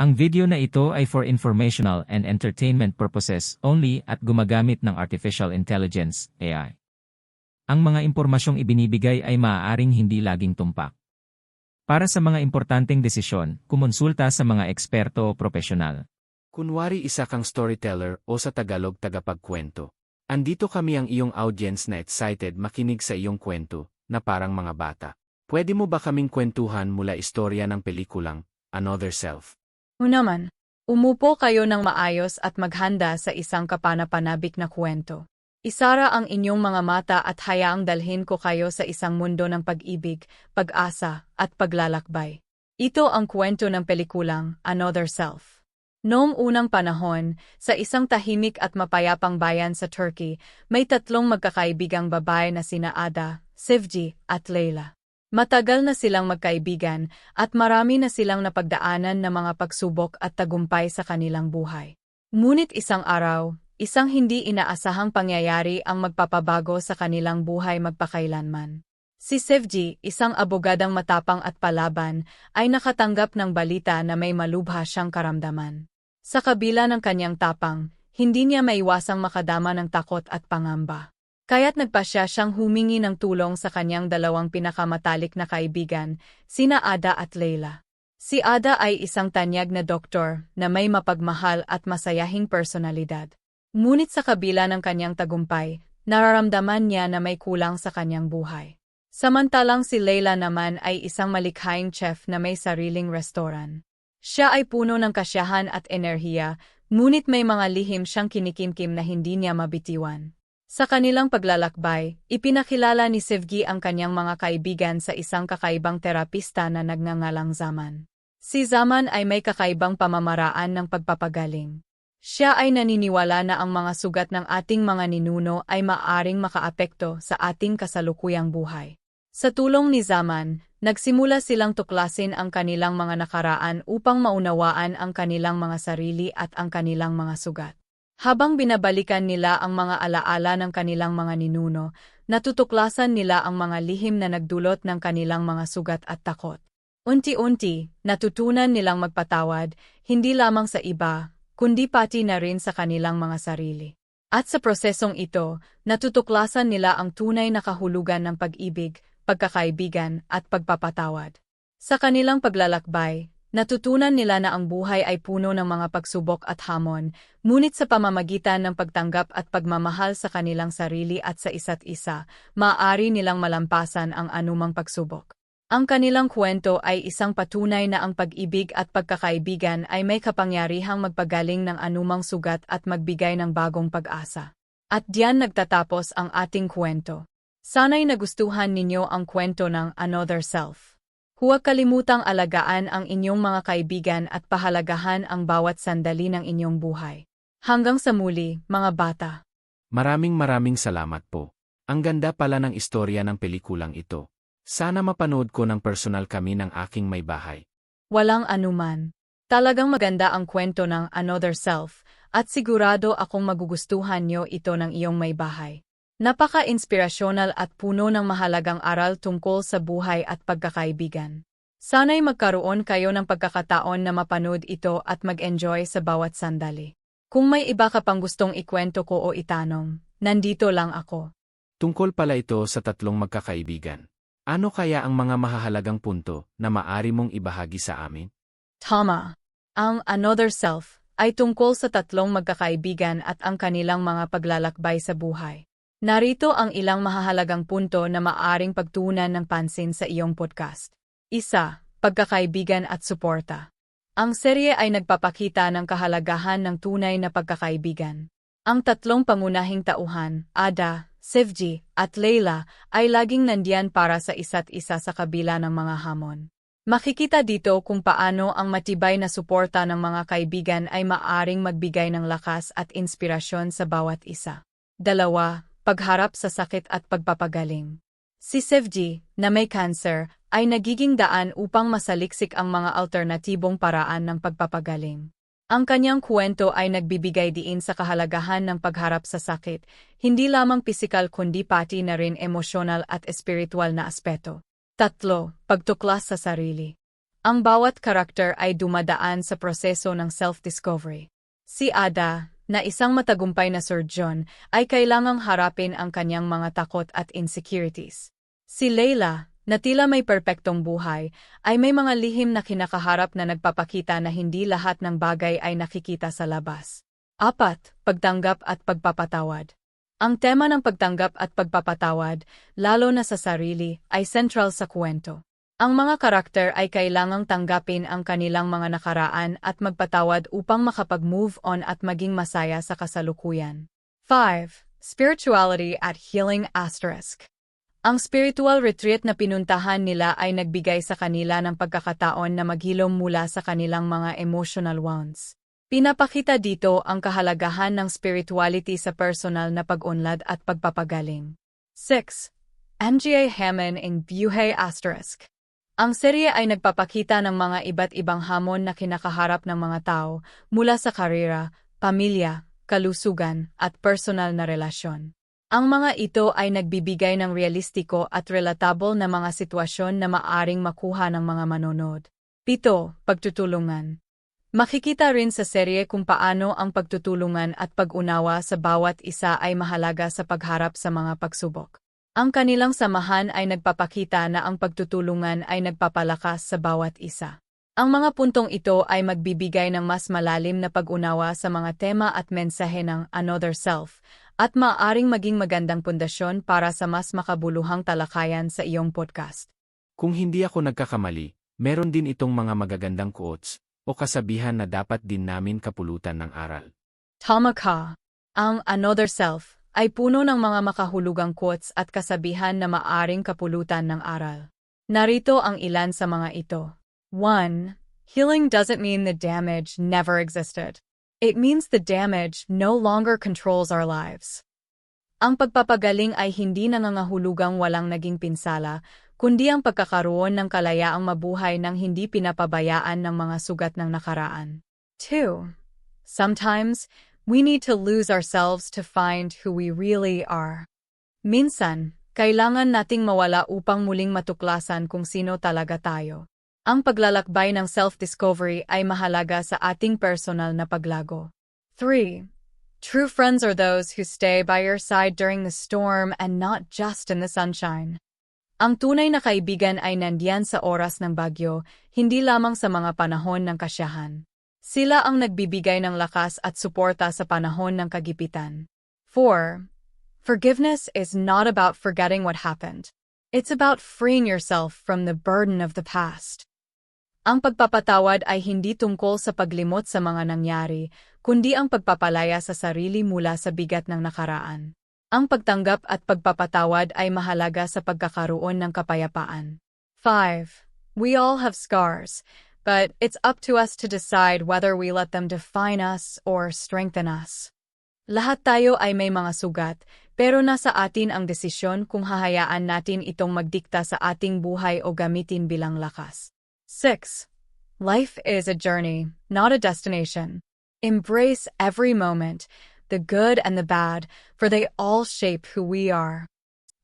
Ang video na ito ay for informational and entertainment purposes only at gumagamit ng Artificial Intelligence, AI. Ang mga impormasyong ibinibigay ay maaaring hindi laging tumpak. Para sa mga importanteng desisyon, kumonsulta sa mga eksperto o profesional. Kunwari isa kang storyteller o sa Tagalog tagapagkwento. Andito kami ang iyong audience na excited makinig sa iyong kwento, na parang mga bata. Pwede mo ba kaming kwentuhan mula istorya ng pelikulang Another Self? Unaman, umupo kayo ng maayos at maghanda sa isang kapanapanabik na kwento. Isara ang inyong mga mata at hayaang dalhin ko kayo sa isang mundo ng pag-ibig, pag-asa, at paglalakbay. Ito ang kwento ng pelikulang Another Self. Noong unang panahon, sa isang tahimik at mapayapang bayan sa Turkey, may tatlong magkakaibigang babae na sina Ada, Sivji, at Leila. Matagal na silang magkaibigan at marami na silang napagdaanan ng mga pagsubok at tagumpay sa kanilang buhay. Ngunit isang araw, isang hindi inaasahang pangyayari ang magpapabago sa kanilang buhay magpakailanman. Si Sevji, isang abogadang matapang at palaban, ay nakatanggap ng balita na may malubha siyang karamdaman. Sa kabila ng kanyang tapang, hindi niya maiwasang makadama ng takot at pangamba. Kaya't nagpasya siyang humingi ng tulong sa kanyang dalawang pinakamatalik na kaibigan, sina Ada at Leila. Si Ada ay isang tanyag na doktor na may mapagmahal at masayahing personalidad. Ngunit sa kabila ng kanyang tagumpay, nararamdaman niya na may kulang sa kanyang buhay. Samantalang si Leila naman ay isang malikhaing chef na may sariling restoran. Siya ay puno ng kasyahan at enerhiya, ngunit may mga lihim siyang kinikimkim na hindi niya mabitiwan. Sa kanilang paglalakbay, ipinakilala ni Sevgi ang kanyang mga kaibigan sa isang kakaibang terapista na nagngangalang Zaman. Si Zaman ay may kakaibang pamamaraan ng pagpapagaling. Siya ay naniniwala na ang mga sugat ng ating mga ninuno ay maaring makaapekto sa ating kasalukuyang buhay. Sa tulong ni Zaman, nagsimula silang tuklasin ang kanilang mga nakaraan upang maunawaan ang kanilang mga sarili at ang kanilang mga sugat. Habang binabalikan nila ang mga alaala ng kanilang mga ninuno, natutuklasan nila ang mga lihim na nagdulot ng kanilang mga sugat at takot. Unti-unti, natutunan nilang magpatawad, hindi lamang sa iba, kundi pati na rin sa kanilang mga sarili. At sa prosesong ito, natutuklasan nila ang tunay na kahulugan ng pag-ibig, pagkakaibigan, at pagpapatawad. Sa kanilang paglalakbay, natutunan nila na ang buhay ay puno ng mga pagsubok at hamon, ngunit sa pamamagitan ng pagtanggap at pagmamahal sa kanilang sarili at sa isa't isa, maaari nilang malampasan ang anumang pagsubok. Ang kanilang kwento ay isang patunay na ang pag-ibig at pagkakaibigan ay may kapangyarihang magpagaling ng anumang sugat at magbigay ng bagong pag-asa. At diyan nagtatapos ang ating kwento. Sana'y nagustuhan ninyo ang kwento ng Another Self. Huwag kalimutang alagaan ang inyong mga kaibigan at pahalagahan ang bawat sandali ng inyong buhay. Hanggang sa muli, mga bata. Maraming maraming salamat po. Ang ganda pala ng istorya ng pelikulang ito. Sana mapanood ko ng personal kami ng aking may bahay. Walang anuman. Talagang maganda ang kwento ng Another Self, at sigurado akong magugustuhan nyo ito ng iyong may bahay. Napaka-inspirasyonal at puno ng mahalagang aral tungkol sa buhay at pagkakaibigan. Sana'y magkaroon kayo ng pagkakataon na mapanood ito at mag-enjoy sa bawat sandali. Kung may iba ka pang gustong ikwento ko o itanong, nandito lang ako. Tungkol pala ito sa tatlong magkakaibigan. Ano kaya ang mga mahahalagang punto na maari mong ibahagi sa amin? Tama. Ang Another Self ay tungkol sa tatlong magkakaibigan at ang kanilang mga paglalakbay sa buhay. Narito ang ilang mahahalagang punto na maaring pagtuunan ng pansin sa iyong podcast. Isa, pagkakaibigan at suporta. Ang serye ay nagpapakita ng kahalagahan ng tunay na pagkakaibigan. Ang tatlong pangunahing tauhan, Ada, Sevji, at Leila, ay laging nandiyan para sa isa't isa sa kabila ng mga hamon. Makikita dito kung paano ang matibay na suporta ng mga kaibigan ay maaring magbigay ng lakas at inspirasyon sa bawat isa. Dalawa, pagharap sa sakit at pagpapagaling. Si Sevji, na may cancer, ay nagiging daan upang masaliksik ang mga alternatibong paraan ng pagpapagaling. Ang kanyang kwento ay nagbibigay diin sa kahalagahan ng pagharap sa sakit, hindi lamang pisikal kundi pati na rin emosyonal at espiritual na aspeto. Tatlo, pagtuklas sa sarili. Ang bawat karakter ay dumadaan sa proseso ng self-discovery. Si Ada, na isang matagumpay na surgeon, ay kailangang harapin ang kanyang mga takot at insecurities. Si Leila, na tila may perpektong buhay, ay may mga lihim na kinakaharap na nagpapakita na hindi lahat ng bagay ay nakikita sa labas. Apat, pagtanggap at pagpapatawad. Ang tema ng pagtanggap at pagpapatawad, lalo na sa sarili, ay central sa kwento. Ang mga karakter ay kailangang tanggapin ang kanilang mga nakaraan at magpatawad upang makapag-move on at maging masaya sa kasalukuyan. 5. Spirituality at Healing Asterisk Ang spiritual retreat na pinuntahan nila ay nagbigay sa kanila ng pagkakataon na maghilom mula sa kanilang mga emotional wounds. Pinapakita dito ang kahalagahan ng spirituality sa personal na pag-unlad at pagpapagaling. 6. MGA Hammond in Buhay Asterisk Ang serye ay nagpapakita ng mga iba't ibang hamon na kinakaharap ng mga tao mula sa karera, pamilya, kalusugan, at personal na relasyon. Ang mga ito ay nagbibigay ng realistiko at relatable na mga sitwasyon na maaring makuha ng mga manonood. 7. Pagtutulungan Makikita rin sa serye kung paano ang pagtutulungan at pag-unawa sa bawat isa ay mahalaga sa pagharap sa mga pagsubok. Ang kanilang samahan ay nagpapakita na ang pagtutulungan ay nagpapalakas sa bawat isa. Ang mga puntong ito ay magbibigay ng mas malalim na pag-unawa sa mga tema at mensahe ng Another Self at maaaring maging magandang pundasyon para sa mas makabuluhang talakayan sa iyong podcast. Kung hindi ako nagkakamali, meron din itong mga magagandang quotes o kasabihan na dapat din namin kapulutan ng aral. Tama ka. Ang Another Self ay puno ng mga makahulugang quotes at kasabihan na maaring kapulutan ng aral. Narito ang ilan sa mga ito. 1. Healing doesn't mean the damage never existed. It means the damage no longer controls our lives. Ang pagpapagaling ay hindi nangangahulugang walang naging pinsala, kundi ang pagkakaroon ng kalayaang mabuhay ng hindi pinapabayaan ng mga sugat ng nakaraan. 2. Sometimes, we need to lose ourselves to find who we really are. Minsan, kailangan nating mawala upang muling matuklasan kung sino talaga tayo. Ang paglalakbay ng self-discovery ay mahalaga sa ating personal na paglago. 3. True friends are those who stay by your side during the storm and not just in the sunshine. Ang tunay na kaibigan ay nandiyan sa oras ng bagyo, hindi lamang sa mga panahon ng kasyahan. Sila ang nagbibigay ng lakas at suporta sa panahon ng kagipitan. 4. Forgiveness is not about forgetting what happened. It's about freeing yourself from the burden of the past. Ang pagpapatawad ay hindi tungkol sa paglimot sa mga nangyari, kundi ang pagpapalaya sa sarili mula sa bigat ng nakaraan. Ang pagtanggap at pagpapatawad ay mahalaga sa pagkakaroon ng kapayapaan. 5. We all have scars, but it's up to us to decide whether we let them define us or strengthen us. Lahat tayo ay may mga sugat, pero nasa atin ang desisyon kung hahayaan natin itong magdikta sa ating buhay o gamitin bilang lakas. 6. Life is a journey, not a destination. Embrace every moment, the good and the bad, for they all shape who we are.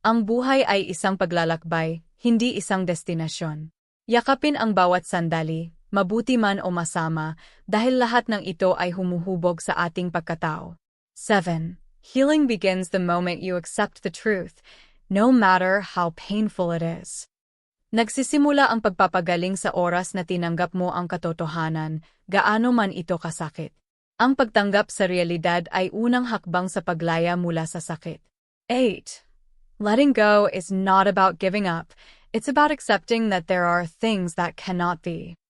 Ang buhay ay isang paglalakbay, hindi isang destinasyon. Yakapin ang bawat sandali, mabuti man o masama, dahil lahat ng ito ay humuhubog sa ating pagkatao. 7. Healing begins the moment you accept the truth, no matter how painful it is. Nagsisimula ang pagpapagaling sa oras na tinanggap mo ang katotohanan, gaano man ito kasakit. Ang pagtanggap sa realidad ay unang hakbang sa paglaya mula sa sakit. 8. Letting go is not about giving up, it's about accepting that there are things that cannot be.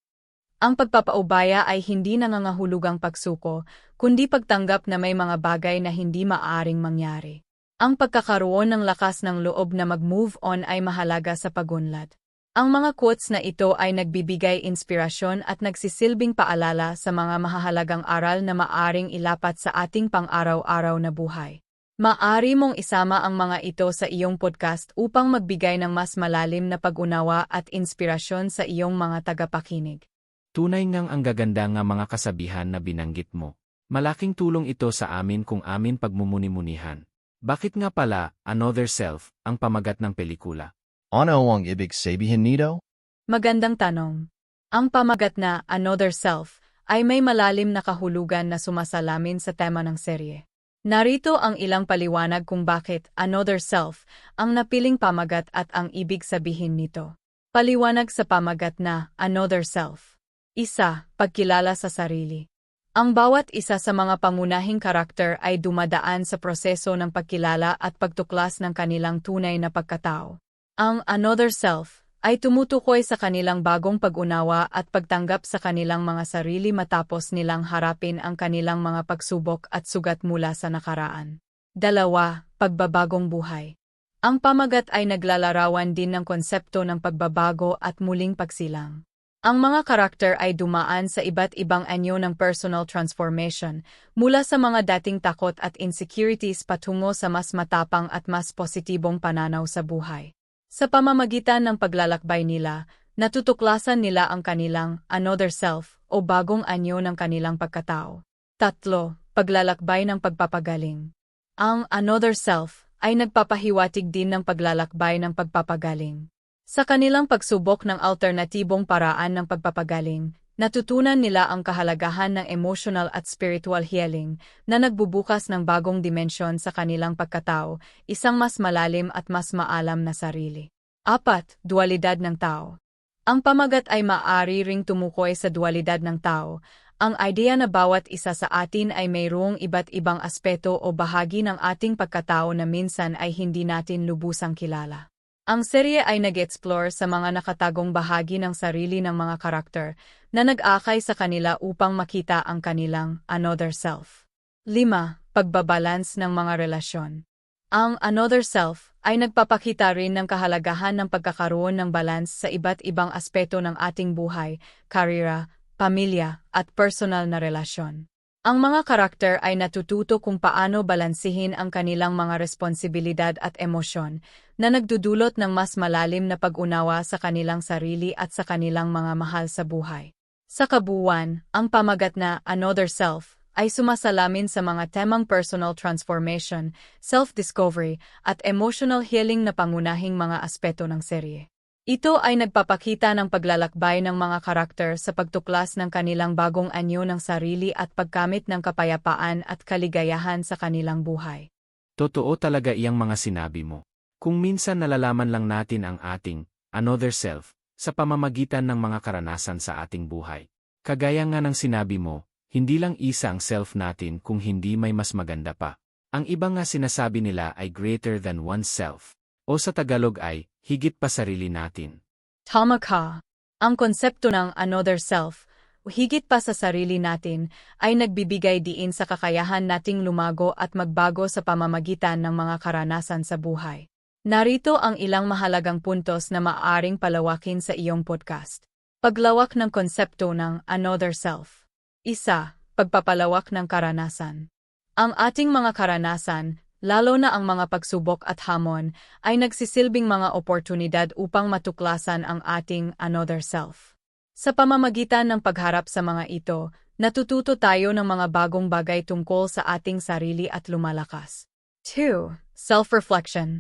Ang pagpapaubaya ay hindi nangangahulugang pagsuko, kundi pagtanggap na may mga bagay na hindi maaring mangyari. Ang pagkakaroon ng lakas ng loob na mag-move on ay mahalaga sa pagunlad. Ang mga quotes na ito ay nagbibigay inspirasyon at nagsisilbing paalala sa mga mahahalagang aral na maaring ilapat sa ating pang-araw-araw na buhay. Maari mong isama ang mga ito sa iyong podcast upang magbigay ng mas malalim na pag-unawa at inspirasyon sa iyong mga tagapakinig. Tunay ngang ang gaganda nga mga kasabihan na binanggit mo. Malaking tulong ito sa amin kung amin pagmumuni-munihan. Bakit nga pala, Another Self, ang pamagat ng pelikula? Ano ang ibig sabihin nito? Magandang tanong. Ang pamagat na Another Self ay may malalim na kahulugan na sumasalamin sa tema ng serye. Narito ang ilang paliwanag kung bakit Another Self ang napiling pamagat at ang ibig sabihin nito. Paliwanag sa pamagat na Another Self. Isa, pagkilala sa sarili. Ang bawat isa sa mga pangunahing karakter ay dumadaan sa proseso ng pagkilala at pagtuklas ng kanilang tunay na pagkatao. Ang Another Self ay tumutukoy sa kanilang bagong pag-unawa at pagtanggap sa kanilang mga sarili matapos nilang harapin ang kanilang mga pagsubok at sugat mula sa nakaraan. Dalawa, pagbabagong buhay. Ang pamagat ay naglalarawan din ng konsepto ng pagbabago at muling pagsilang. Ang mga karakter ay dumaan sa iba't ibang anyo ng personal transformation, mula sa mga dating takot at insecurities patungo sa mas matapang at mas positibong pananaw sa buhay. Sa pamamagitan ng paglalakbay nila, natutuklasan nila ang kanilang another self o bagong anyo ng kanilang pagkatao. Tatlo, paglalakbay ng pagpapagaling. Ang another self ay nagpapahiwatig din ng paglalakbay ng pagpapagaling. Sa kanilang pagsubok ng alternatibong paraan ng pagpapagaling, natutunan nila ang kahalagahan ng emotional at spiritual healing na nagbubukas ng bagong dimensyon sa kanilang pagkatao, isang mas malalim at mas maalam na sarili. Apat, dualidad ng tao. Ang pamagat ay maaari ring tumukoy sa dualidad ng tao, ang idea na bawat isa sa atin ay mayroong iba't ibang aspeto o bahagi ng ating pagkatao na minsan ay hindi natin lubusang kilala. Ang serye ay nag-explore sa mga nakatagong bahagi ng sarili ng mga karakter na nag-akay sa kanila upang makita ang kanilang another self. 5. Pagbabalance ng mga relasyon. Ang another self ay nagpapakita rin ng kahalagahan ng pagkakaroon ng balance sa iba't ibang aspeto ng ating buhay, karera, pamilya, at personal na relasyon. Ang mga karakter ay natututo kung paano balansihin ang kanilang mga responsibilidad at emosyon na nagdudulot ng mas malalim na pag-unawa sa kanilang sarili at sa kanilang mga mahal sa buhay. Sa kabuuan, ang pamagat na Another Self ay sumasalamin sa mga temang personal transformation, self-discovery, at emotional healing na pangunahing mga aspeto ng serye. Ito ay nagpapakita ng paglalakbay ng mga karakter sa pagtuklas ng kanilang bagong anyo ng sarili at pagkamit ng kapayapaan at kaligayahan sa kanilang buhay. Totoo talaga iyang mga sinabi mo. Kung minsan nalalaman lang natin ang ating another self sa pamamagitan ng mga karanasan sa ating buhay. Kagaya nga ng sinabi mo, hindi lang isa ang self natin kung hindi may mas maganda pa. Ang iba nga sinasabi nila ay greater than oneself. O sa Tagalog ay, higit pa sarili natin. Tama ka. Ang konsepto ng another self, higit pa sa sarili natin, ay nagbibigay diin sa kakayahan nating lumago at magbago sa pamamagitan ng mga karanasan sa buhay. Narito ang ilang mahalagang puntos na maaring palawakin sa iyong podcast. Paglawak ng konsepto ng another self. Isa, pagpapalawak ng karanasan. Ang ating mga karanasan, lalo na ang mga pagsubok at hamon, ay nagsisilbing mga oportunidad upang matuklasan ang ating another self. Sa pamamagitan ng pagharap sa mga ito, natututo tayo ng mga bagong bagay tungkol sa ating sarili at lumalakas. 2. Self-reflection.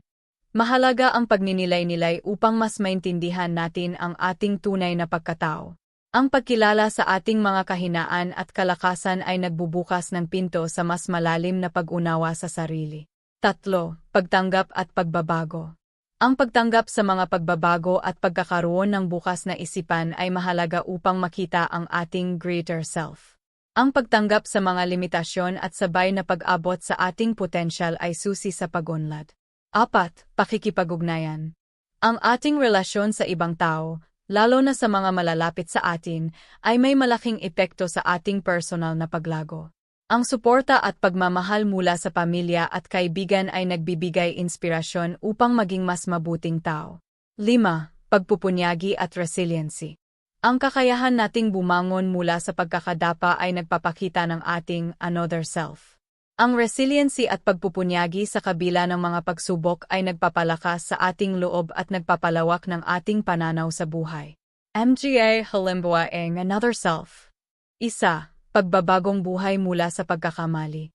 Mahalaga ang pagninilay-nilay upang mas maintindihan natin ang ating tunay na pagkatao. Ang pagkilala sa ating mga kahinaan at kalakasan ay nagbubukas ng pinto sa mas malalim na pag-unawa sa sarili. Tatlo, pagtanggap at pagbabago. Ang pagtanggap sa mga pagbabago at pagkakaroon ng bukas na isipan ay mahalaga upang makita ang ating greater self. Ang pagtanggap sa mga limitasyon at sabay na pag-abot sa ating potensyal ay susi sa pagunlad. Apat, pakikipag-ugnayan. Ang ating relasyon sa ibang tao, lalo na sa mga malalapit sa atin, ay may malaking epekto sa ating personal na paglago. Ang suporta at pagmamahal mula sa pamilya at kaibigan ay nagbibigay inspirasyon upang maging mas mabuting tao. 5. Pagpupunyagi at resiliency. Ang kakayahan nating bumangon mula sa pagkakadapa ay nagpapakita ng ating another self. Ang resiliency at pagpupunyagi sa kabila ng mga pagsubok ay nagpapalakas sa ating loob at nagpapalawak ng ating pananaw sa buhay. MGA Halimbawa ang Another Self Isa, pagbabagong buhay mula sa pagkakamali.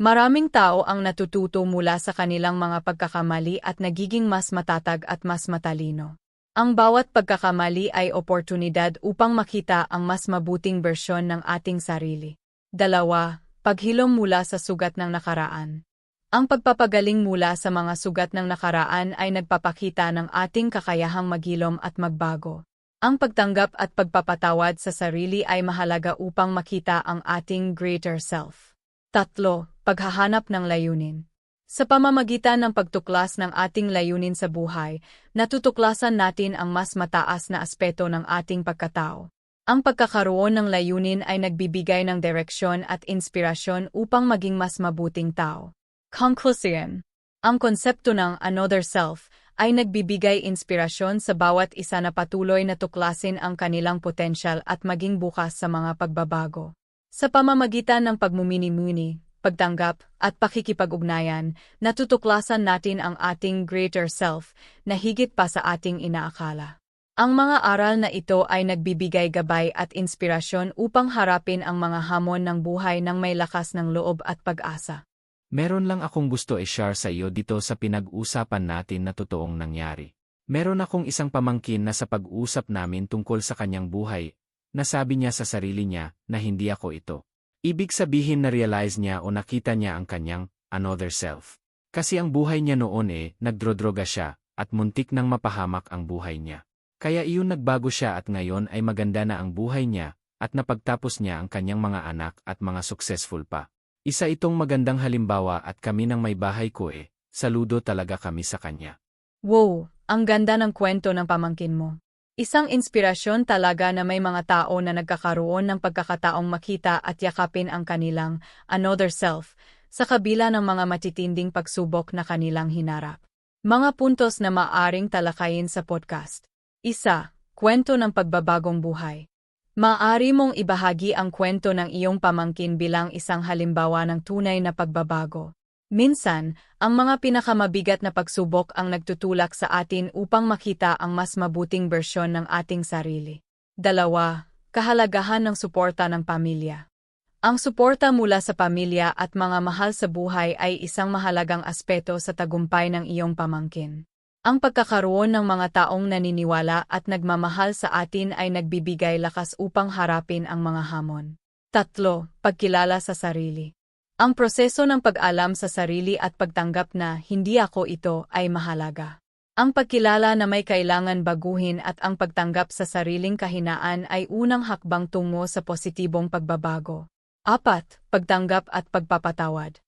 Maraming tao ang natututo mula sa kanilang mga pagkakamali at nagiging mas matatag at mas matalino. Ang bawat pagkakamali ay oportunidad upang makita ang mas mabuting bersyon ng ating sarili. Dalawa, paghilom mula sa sugat ng nakaraan. Ang pagpapagaling mula sa mga sugat ng nakaraan ay nagpapakita ng ating kakayahang maghilom at magbago. Ang pagtanggap at pagpapatawad sa sarili ay mahalaga upang makita ang ating greater self. Tatlo, paghahanap ng layunin. Sa pamamagitan ng pagtuklas ng ating layunin sa buhay, natutuklasan natin ang mas mataas na aspeto ng ating pagkatao. Ang pagkakaroon ng layunin ay nagbibigay ng direksyon at inspirasyon upang maging mas mabuting tao. Conclusion Ang konsepto ng another self ay nagbibigay inspirasyon sa bawat isa na patuloy na tuklasin ang kanilang potensyal at maging bukas sa mga pagbabago. Sa pamamagitan ng pagmumini-muni, pagtanggap, at pakikipag-ugnayan, natutuklasan natin ang ating greater self na higit pa sa ating inaakala. Ang mga aral na ito ay nagbibigay gabay at inspirasyon upang harapin ang mga hamon ng buhay ng may lakas ng loob at pag-asa. Meron lang akong gusto i-share sa iyo dito sa pinag-usapan natin na totoong nangyari. Meron akong isang pamangkin na sa pag-usap namin tungkol sa kanyang buhay, nasabi niya sa sarili niya na hindi ako ito. Ibig sabihin na-realize niya o nakita niya ang kanyang another self. Kasi ang buhay niya noon eh, nagdrodroga siya, at muntik nang mapahamak ang buhay niya. Kaya iyon nagbago siya at ngayon ay maganda na ang buhay niya, at napagtapos niya ang kanyang mga anak at mga successful pa. Isa itong magandang halimbawa at kami ng may bahay ko eh, saludo talaga kami sa kanya. Wow, ang ganda ng kwento ng pamangkin mo. Isang inspirasyon talaga na may mga tao na nagkakaroon ng pagkakataong makita at yakapin ang kanilang another self sa kabila ng mga matitinding pagsubok na kanilang hinarap. Mga puntos na maaring talakayin sa podcast. Isa, kwento ng pagbabagong buhay. Maari mong ibahagi ang kwento ng iyong pamangkin bilang isang halimbawa ng tunay na pagbabago. Minsan, ang mga pinakamabigat na pagsubok ang nagtutulak sa atin upang makita ang mas mabuting bersyon ng ating sarili. Dalawa, kahalagahan ng suporta ng pamilya. Ang suporta mula sa pamilya at mga mahal sa buhay ay isang mahalagang aspeto sa tagumpay ng iyong pamangkin. Ang pagkakaroon ng mga taong naniniwala at nagmamahal sa atin ay nagbibigay lakas upang harapin ang mga hamon. Tatlo, pagkilala sa sarili. Ang proseso ng pag-alam sa sarili at pagtanggap na hindi ako ito ay mahalaga. Ang pagkilala na may kailangan baguhin at ang pagtanggap sa sariling kahinaan ay unang hakbang tungo sa positibong pagbabago. Apat, pagtanggap at pagpapatawad.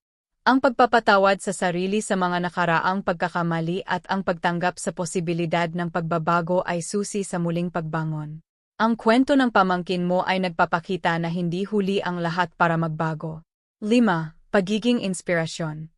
Ang pagpapatawad sa sarili sa mga nakaraang pagkakamali at ang pagtanggap sa posibilidad ng pagbabago ay susi sa muling pagbangon. Ang kwento ng pamangkin mo ay nagpapakita na hindi huli ang lahat para magbago. 5. Pagiging inspirasyon.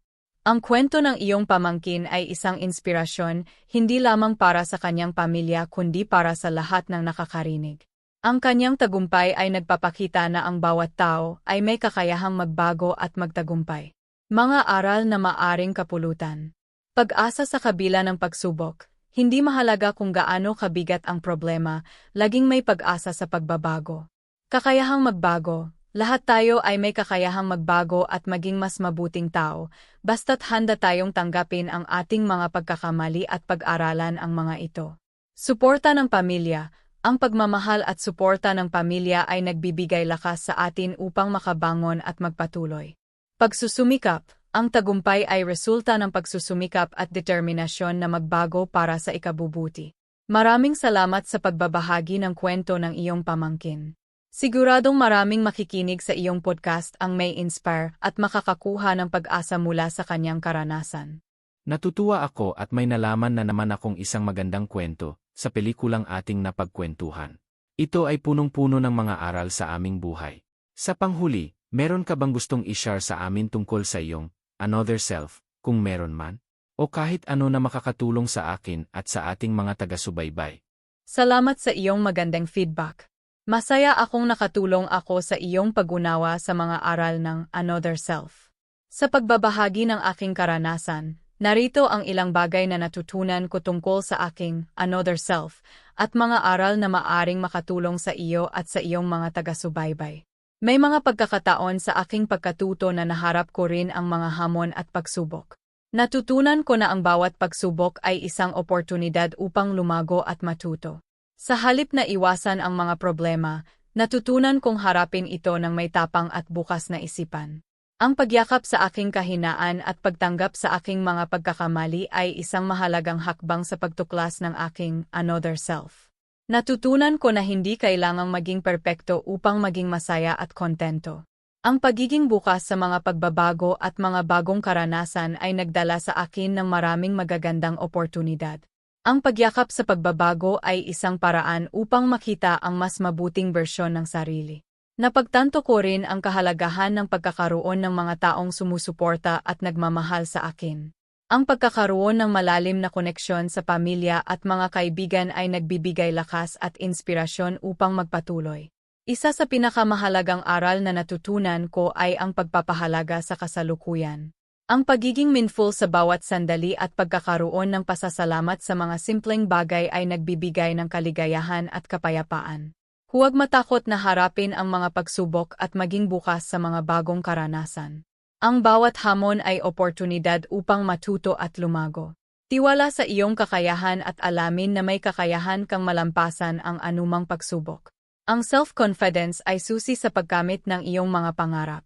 Ang kwento ng iyong pamangkin ay isang inspirasyon hindi lamang para sa kanyang pamilya kundi para sa lahat ng nakakarinig. Ang kanyang tagumpay ay nagpapakita na ang bawat tao ay may kakayahang magbago at magtagumpay. Mga aral na maaring kapulutan. Pag-asa sa kabila ng pagsubok. Hindi mahalaga kung gaano kabigat ang problema, laging may pag-asa sa pagbabago. Kakayahang magbago, lahat tayo ay may kakayahang magbago at maging mas mabuting tao, basta't handa tayong tanggapin ang ating mga pagkakamali at pag-aralan ang mga ito. Suporta ng pamilya Ang pagmamahal at suporta ng pamilya ay nagbibigay lakas sa atin upang makabangon at magpatuloy. Pagsusumikap Ang tagumpay ay resulta ng pagsusumikap at determinasyon na magbago para sa ikabubuti. Maraming salamat sa pagbabahagi ng kwento ng iyong pamangkin. Siguradong maraming makikinig sa iyong podcast ang may inspire at makakakuha ng pag-asa mula sa kanyang karanasan. Natutuwa ako at may nalaman na naman akong isang magandang kwento sa pelikulang ating napagkwentuhan. Ito ay punong-puno ng mga aral sa aming buhay. Sa panghuli, meron ka bang gustong i-share sa amin tungkol sa iyong another self, kung meron man? O kahit ano na makakatulong sa akin at sa ating mga taga-subaybay. Salamat sa iyong magandang feedback. Masaya akong nakatulong ako sa iyong pag-unawa sa mga aral ng Another Self. Sa pagbabahagi ng aking karanasan, narito ang ilang bagay na natutunan ko tungkol sa aking Another Self at mga aral na maaring makatulong sa iyo at sa iyong mga taga-subaybay. May mga pagkakataon sa aking pagkatuto na naharap ko rin ang mga hamon at pagsubok. Natutunan ko na ang bawat pagsubok ay isang oportunidad upang lumago at matuto. Sa halip na iwasan ang mga problema, natutunan kong harapin ito ng may tapang at bukas na isipan. Ang pagyakap sa aking kahinaan at pagtanggap sa aking mga pagkakamali ay isang mahalagang hakbang sa pagtuklas ng aking another self. Natutunan ko na hindi kailangang maging perpekto upang maging masaya at kontento. Ang pagiging bukas sa mga pagbabago at mga bagong karanasan ay nagdala sa akin ng maraming magagandang oportunidad. Ang pagyakap sa pagbabago ay isang paraan upang makita ang mas mabuting bersyon ng sarili. Napagtanto ko rin ang kahalagahan ng pagkakaroon ng mga taong sumusuporta at nagmamahal sa akin. Ang pagkakaroon ng malalim na koneksyon sa pamilya at mga kaibigan ay nagbibigay lakas at inspirasyon upang magpatuloy. Isa sa pinakamahalagang aral na natutunan ko ay ang pagpapahalaga sa kasalukuyan. Ang pagiging mindful sa bawat sandali at pagkakaroon ng pasasalamat sa mga simpleng bagay ay nagbibigay ng kaligayahan at kapayapaan. Huwag matakot na harapin ang mga pagsubok at maging bukas sa mga bagong karanasan. Ang bawat hamon ay oportunidad upang matuto at lumago. Tiwala sa iyong kakayahan at alamin na may kakayahan kang malampasan ang anumang pagsubok. Ang self-confidence ay susi sa paggamit ng iyong mga pangarap.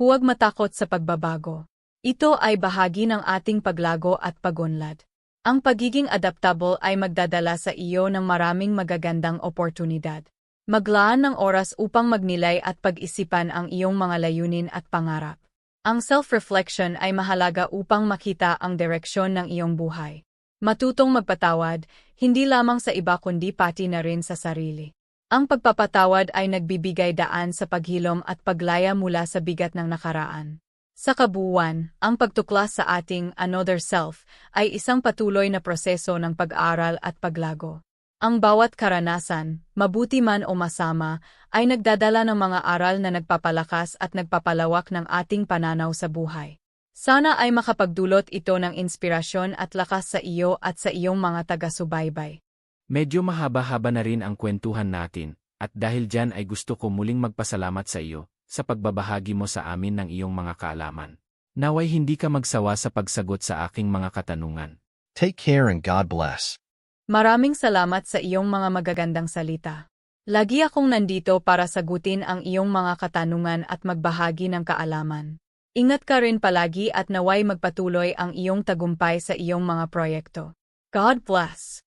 Huwag matakot sa pagbabago. Ito ay bahagi ng ating paglago at pagunlad. Ang pagiging adaptable ay magdadala sa iyo ng maraming magagandang oportunidad. Maglaan ng oras upang magnilay at pag-isipan ang iyong mga layunin at pangarap. Ang self-reflection ay mahalaga upang makita ang direksyon ng iyong buhay. Matutong magpatawad, hindi lamang sa iba kundi pati na rin sa sarili. Ang pagpapatawad ay nagbibigay daan sa paghilom at paglaya mula sa bigat ng nakaraan. Sa kabuuan, ang pagtuklas sa ating another self ay isang patuloy na proseso ng pag-aral at paglago. Ang bawat karanasan, mabuti man o masama, ay nagdadala ng mga aral na nagpapalakas at nagpapalawak ng ating pananaw sa buhay. Sana ay makapagdulot ito ng inspirasyon at lakas sa iyo at sa iyong mga taga-subaybay. Medyo mahaba-haba na rin ang kwentuhan natin, at dahil dyan ay gusto ko muling magpasalamat sa iyo, sa pagbabahagi mo sa amin ng iyong mga kaalaman. Naway hindi ka magsawa sa pagsagot sa aking mga katanungan. Take care and God bless. Maraming salamat sa iyong mga magagandang salita. Lagi akong nandito para sagutin ang iyong mga katanungan at magbahagi ng kaalaman. Ingat ka rin palagi at naway magpatuloy ang iyong tagumpay sa iyong mga proyekto. God bless!